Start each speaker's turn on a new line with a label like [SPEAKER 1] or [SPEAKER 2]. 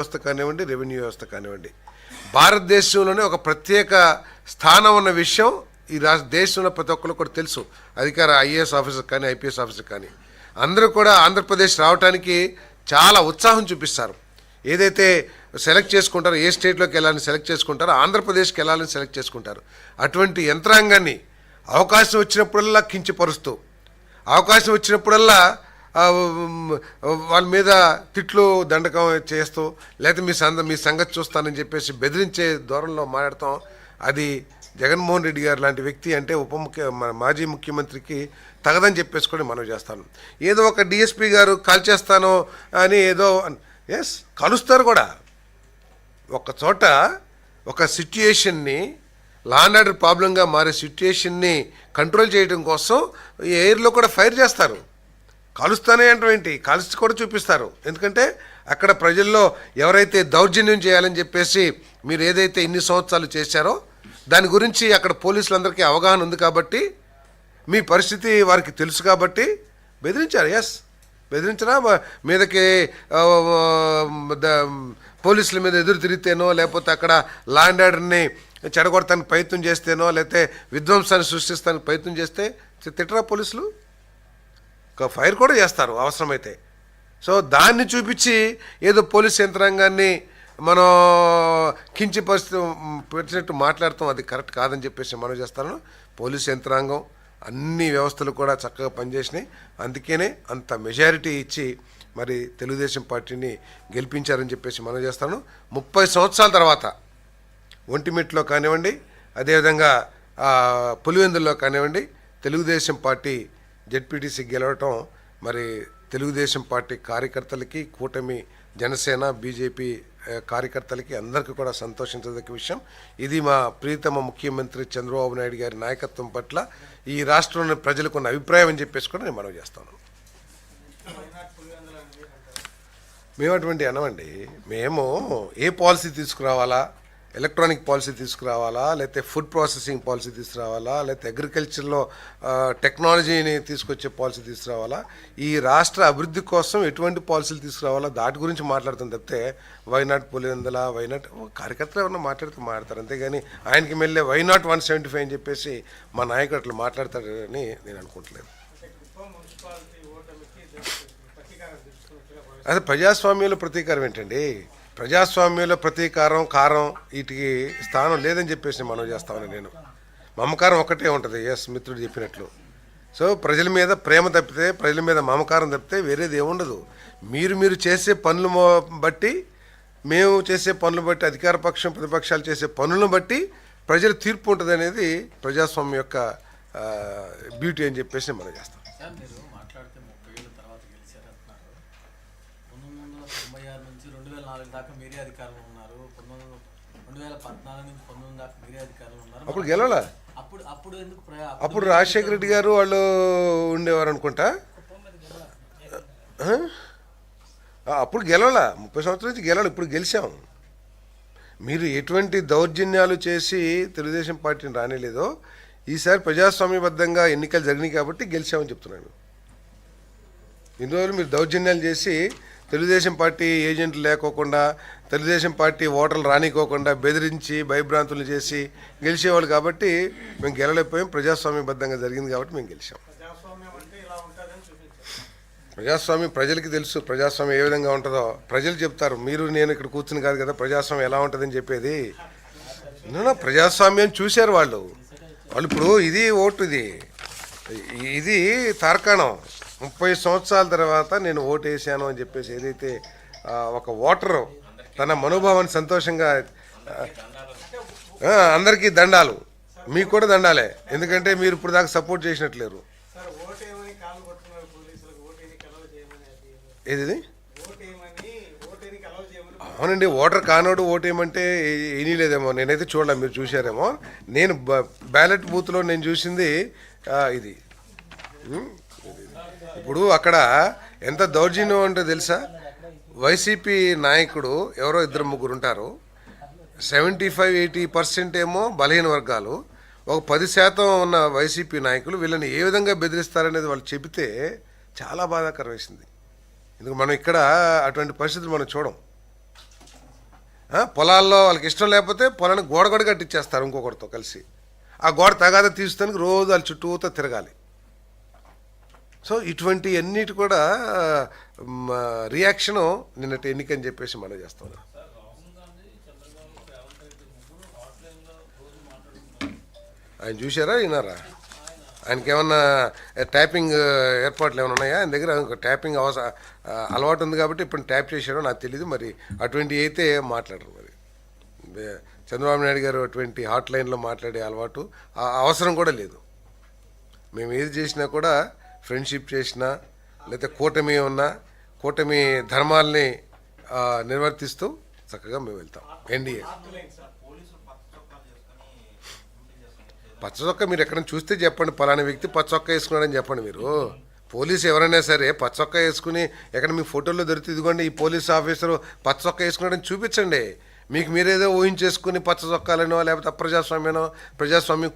[SPEAKER 1] వ్యవస్థ కానివ్వండి రెవెన్యూ వ్యవస్థ కానివ్వండి. భారతదేశంలోనే ఒక ప్రత్యేక స్థానం ఉన్న విషయం ఈ రాష్ట్ర దేశంలో ప్రతి ఒక్కరు కూడా తెలుసు. అధికార ఐఏఎస్ ఆఫీసర్ కానీ ఐపీఎస్ ఆఫీసర్ కానీ. అందరూ కూడా ఆంధ్రప్రదేశ్ రావడానికి చాలా ఉత్సాహం చూపిస్తారు. ఏదైతే సెలెక్ట్ చేసుకుంటారో ఏ స్టేట్లోకి వెళ్ళాలని సెలెక్ట్ చేసుకుంటారో ఆంధ్రప్రదేశ్కి వెళ్ళాలని సెలెక్ట్ చేసుకుంటారు. అటువంటి యంత్రాంగాన్ని అవకాశం వచ్చినప్పుడల్లా కించపరుస్తూ అవకాశం వచ్చినప్పుడల్లా వాళ్ళ మీద తిట్లు దండకం చేస్తూ లేకపోతే మీ సంద మీ సంగతి చూస్తానని చెప్పేసి బెదిరించే ధోరణిలో మాట్లాడతాం. అది జగన్మోహన్ రెడ్డి గారు లాంటి వ్యక్తి అంటే ఉప ముఖ్య మాజీ ముఖ్యమంత్రికి తగదని చెప్పేసుకొని మనం చేస్తాను. ఏదో ఒక డిఎస్పీ గారు కాల్ చేస్తాను అని ఏదో ఎస్ కలుస్తారు కూడా. ఒక చోట ఒక సిట్యుయేషన్ని లా అండ్ ఆర్డర్ ప్రాబ్లంగా మారే సిట్యుయేషన్ని కంట్రోల్ చేయడం కోసం ఎయిర్లో కూడా ఫైర్ చేస్తారు. కలుస్తానే అంటాం ఏంటి? కలిసి కూడా చూపిస్తారు. ఎందుకంటే అక్కడ ప్రజల్లో ఎవరైతే దౌర్జన్యం చేయాలని చెప్పేసి మీరు ఏదైతే ఇన్ని సంవత్సరాలు చేశారో దాని గురించి అక్కడ పోలీసులందరికీ అవగాహన ఉంది కాబట్టి మీ పరిస్థితి వారికి తెలుసు కాబట్టి బెదిరించారు. ఎస్ బెదిరించరా మీదకి పోలీసుల మీద ఎదురు తిరిగితేనో లేకపోతే అక్కడ ల్యాండ్ ఆర్డర్ని చెడగొడటానికి ప్రయత్నం చేస్తేనో లేకపోతే విధ్వంసాన్ని సృష్టిస్తానికి ప్రయత్నం చేస్తే తిట్టరా పోలీసులు? ఫైర్ కూడా చేస్తారు అవసరమైతే. సో దాన్ని చూపించి ఏదో పోలీస్ యంత్రాంగాన్ని మనం కించిపరిస్థితి పెట్టినట్టు మాట్లాడతాం అది కరెక్ట్ కాదని చెప్పేసి మనం చేస్తాను. పోలీస్ యంత్రాంగం అన్ని వ్యవస్థలు కూడా చక్కగా పనిచేసినాయి. అందుకనే అంత మెజారిటీ ఇచ్చి మరి తెలుగుదేశం పార్టీని గెలిపించారని చెప్పేసి మనం చేస్తాను. ముప్పై సంవత్సరాల తర్వాత ఒంటిమిట్లో కానివ్వండి అదేవిధంగా పులివెందుల్లో కానివ్వండి తెలుగుదేశం పార్టీ జెడ్పీటీసీ గెలవటం మరి తెలుగుదేశం పార్టీ కార్యకర్తలకి కూటమి జనసేన బీజేపీ కార్యకర్తలకి అందరికీ కూడా సంతోషించదగ్గ విషయం. ఇది మా ప్రియతమ ముఖ్యమంత్రి చంద్రబాబు నాయుడు గారి నాయకత్వం పట్ల ఈ రాష్ట్రంలోని ప్రజలకు ఉన్న అభిప్రాయం అని చెప్పేసి కూడా నేను మనవి చేస్తాను. మేము అటువంటి అనమండి మేము ఏ పాలసీ తీసుకురావాలా? ఎలక్ట్రానిక్ పాలసీ తీసుకురావాలా? లేకపోతే ఫుడ్ ప్రాసెసింగ్ పాలసీ తీసుకురావాలా? లేకపోతే అగ్రికల్చర్లో టెక్నాలజీని తీసుకొచ్చే పాలసీ తీసుకురావాలా? ఈ రాష్ట్ర అభివృద్ధి కోసం ఎటువంటి పాలసీలు తీసుకురావాలా? దాటి గురించి మాట్లాడుతాం తప్పితే వైనాట్ పులివెందల వైనాట్ కార్యకర్తలు ఎవరన్నా మాట్లాడితే మాట్లాడతారు. అంతేగాని ఆయనకి మెల్లే why not one seventy five అని చెప్పేసి మా నాయకుడు అట్లా మాట్లాడతాడని నేను అనుకుంటలేదు. అదే ప్రజాస్వామ్యంలో ప్రతీకారం ఏంటండి? ప్రజాస్వామ్యంలో ప్రతీకారం కారం వీటికి స్థానం లేదని చెప్పేసి మనం చేస్తామని నేను. మమకారం ఒకటే ఉంటుంది. ఎస్ మిత్రుడు చెప్పినట్లు. సో ప్రజల మీద ప్రేమ తప్పితే ప్రజల మీద మమకారం తప్పితే వేరేది ఏముండదు మీరు మీరు చేసే పనులు బట్టి మేము చేసే పనులు బట్టి అధికార పక్షం ప్రతిపక్షాలు చేసే పనులను బట్టి ప్రజల తీర్పు ఉంటుంది అనేది ప్రజాస్వామ్యం యొక్క బ్యూటీ అని చెప్పేసి మనం చేస్తాం
[SPEAKER 2] సార్ మీరు మాట్లాడితే ముప్పై ఏళ్ళ తర్వాత గెలిచారంటున్నారు పంతొమ్మిది వందల తొంభై ఆరు నుంచి రెండు వేల నాలుగు దాకా మీరే అధికారంలో ఉన్నారు. పంతొమ్మిది రెండు వేల పద్నాలుగు నుంచి పంతొమ్మిది దాకా మీరే అధికారంలో ఉన్నారు.
[SPEAKER 1] అప్పుడు గెలవలా?
[SPEAKER 2] అప్పుడు అప్పుడు ఎందుకు ప్రయా
[SPEAKER 1] అప్పుడు రాజశేఖర రెడ్డి గారు వాళ్ళు ఉండేవారు అనుకుంటా? ఆ? ఆ, అప్పుడు గెలవలా? ముప్పై సంవత్సరాల నుంచి గెలవాలి? ఇప్పుడు గెలిచాం. మీరు ఎటువంటి దౌర్జన్యాలు చేసి తెలుగుదేశం పార్టీని రానేలేదో ఈసారి ప్రజాస్వామ్యబద్ధంగా ఎన్నికలు జరిగినాయి కాబట్టి గెలిచామని చెప్తున్నాను. ఇన్ని రోజులు మీరు దౌర్జన్యాలు చేసి తెలుగుదేశం పార్టీ ఏజెంట్లు లేకోకుండా తెలుగుదేశం పార్టీ ఓటర్లు రానికోకుండా బెదిరించి భయభ్రాంతులు చేసి గెలిచేవాళ్ళు కాబట్టి మేము గెలలేకపోయాం ప్రజాస్వామ్యబద్ధంగా జరిగింది కాబట్టి మేము గెలిచాం. ప్రజాస్వామ్యం ప్రజలకి తెలుసు. ప్రజాస్వామ్యం ఏ విధంగా ఉంటుందో. ప్రజలు చెప్తారు మీరు నేను ఇక్కడ కూర్చుని కాదు కదా ప్రజాస్వామ్యం ఎలా ఉంటుందని చెప్పేది. ప్రజాస్వామ్యం చూశారు వాళ్ళు. వాళ్ళు ఇప్పుడు ఇది ఓటు ఇది. ఇది తార్కాణం. ముప్పై సంవత్సరాల తర్వాత నేను ఓటు వేసాను అని చెప్పేసి ఏదైతే ఒక ఓటరు తన మనోభావాన్ని సంతోషంగా అందరికీ దండాలు. మీకు కూడా దండాలే. ఎందుకంటే మీరు ఇప్పుడు దాకా సపోర్ట్ చేసినట్లేరు. ఏది అవునండి ఓటర్ కానోడు ఓటేయమంటే ఏమీ లేదేమో. నేనైతే చూడలే మీరు చూశారేమో. నేను బ- బ్యాలెట్ బూత్లో నేను చూసింది ఇది. ఇప్పుడు అక్కడ ఎంత దౌర్జన్యం అంటే తెలుసా? వైసీపీ నాయకుడు ఎవరో ఇద్దరు ముగ్గురు ఉంటారు. సెవెంటీ ఫైవ్ ఎయిటీ పర్సెంట్ ఏమో బలహీన వర్గాలు. ఒక పది శాతం ఉన్న వైసీపీ నాయకులు వీళ్ళని ఏ విధంగా బెదిరిస్తారనేది వాళ్ళు చెబితే చాలా బాధాకరం వేసింది. ఎందుకు మనం ఇక్కడ అటువంటి పరిస్థితులు మనం చూడం. పొలాల్లో వాళ్ళకి ఇష్టం లేకపోతే పొలానికి గోడ కూడా కట్టించేస్తారు ఇంకొకరితో కలిసి. ఆ గోడ తగాద తీసుకోడానికి రోజు వాళ్ళ చుట్టూతో తిరగాలి. సో ఇటువంటి అన్నిటి కూడా రియాక్షను నిన్నటి ఎన్నికని చెప్పేసి మనం చేస్తాం. ఆయన చూసారా వినారా ఆయనకి ఏమన్నా ట్యాపింగ్ ఏర్పాట్లు ఏమైనా ఉన్నాయా? ఆయన దగ్గర ఇంకో ట్యాపింగ్ అవస అలవాటు ఉంది కాబట్టి ఇప్పుడు ట్యాప్ చేశారో నాకు తెలియదు మరి అటువంటి అయితే మాట్లాడరు మరి. చంద్రబాబు నాయుడు గారు అటువంటి హాట్ లైన్లో మాట్లాడే అలవాటు అవసరం కూడా లేదు. మేము ఏది చేసినా కూడా ఫ్రెండ్షిప్ చేసినా లేకపోతే కూటమి ఉన్నా కూటమి ధర్మాల్ని నిర్వర్తిస్తూ చక్కగా మేము వెళ్తాం. ఎన్డీఏ. పచ్చ చొక్క మీరు ఎక్కడ చూస్తే చెప్పండి. పలానా వ్యక్తి పచ్చొక్క వేసుకున్నాడని చెప్పండి మీరు. పోలీసు ఎవరైనా సరే పచ్చొక్క వేసుకుని ఎక్కడ మీ ఫోటోలో దొరికితే ఇదిగోండి ఈ పోలీస్ ఆఫీసర్ పచ్చొక్క వేసుకున్నాడని చూపించండి. మీకు మీరేదో ఊహించేసుకుని పచ్చ చొక్కాలనో లేకపోతే అప్రజాస్వామ్యనో ప్రజాస్వామ్యం